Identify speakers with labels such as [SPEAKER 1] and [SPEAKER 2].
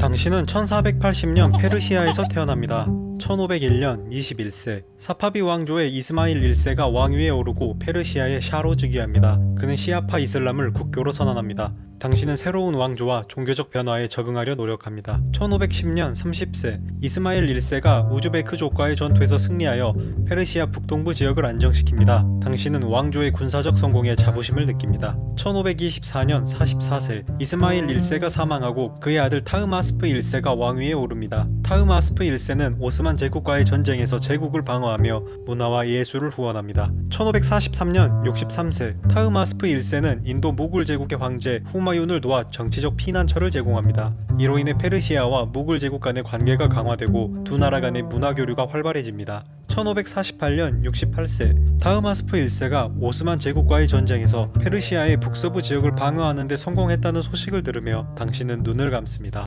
[SPEAKER 1] 당신은 1480년 페르시아에서 태어납니다. 1501년 21세 사파비 왕조의 이스마일 1세가 왕위에 오르고 페르시아의 샤로 즉위합니다. 그는 시아파 이슬람을 국교로 선언합니다. 당신은 새로운 왕조와 종교적 변화에 적응하려 노력합니다. 1510년 30세 이스마일 1세가 우즈베크족과의 전투에서 승리하여 페르시아 북동부 지역을 안정시킵니다. 당신은 왕조의 군사적 성공에 자부심을 느낍니다. 1524년 44세 이스마일 1세가 사망하고 그의 아들 타흐마스프 1세가 왕위에 오릅니다. 타흐마스프 1세는 오스만 제국과의 전쟁에서 제국을 방어하며 문화와 예술을 후원합니다. 1543년 63세 타흐마스프 1세는 인도 무굴 제국의 황제 후마윤을 도와 정치적 피난처를 제공합니다. 이로 인해 페르시아와 무굴 제국 간의 관계가 강화되고 두 나라 간의 문화 교류가 활발해집니다. 1548년 68세 타흐마스프 1세가 오스만 제국과의 전쟁에서 페르시아의 북서부 지역을 방어하는 데 성공했다는 소식을 들으며 당신은 눈을 감습니다.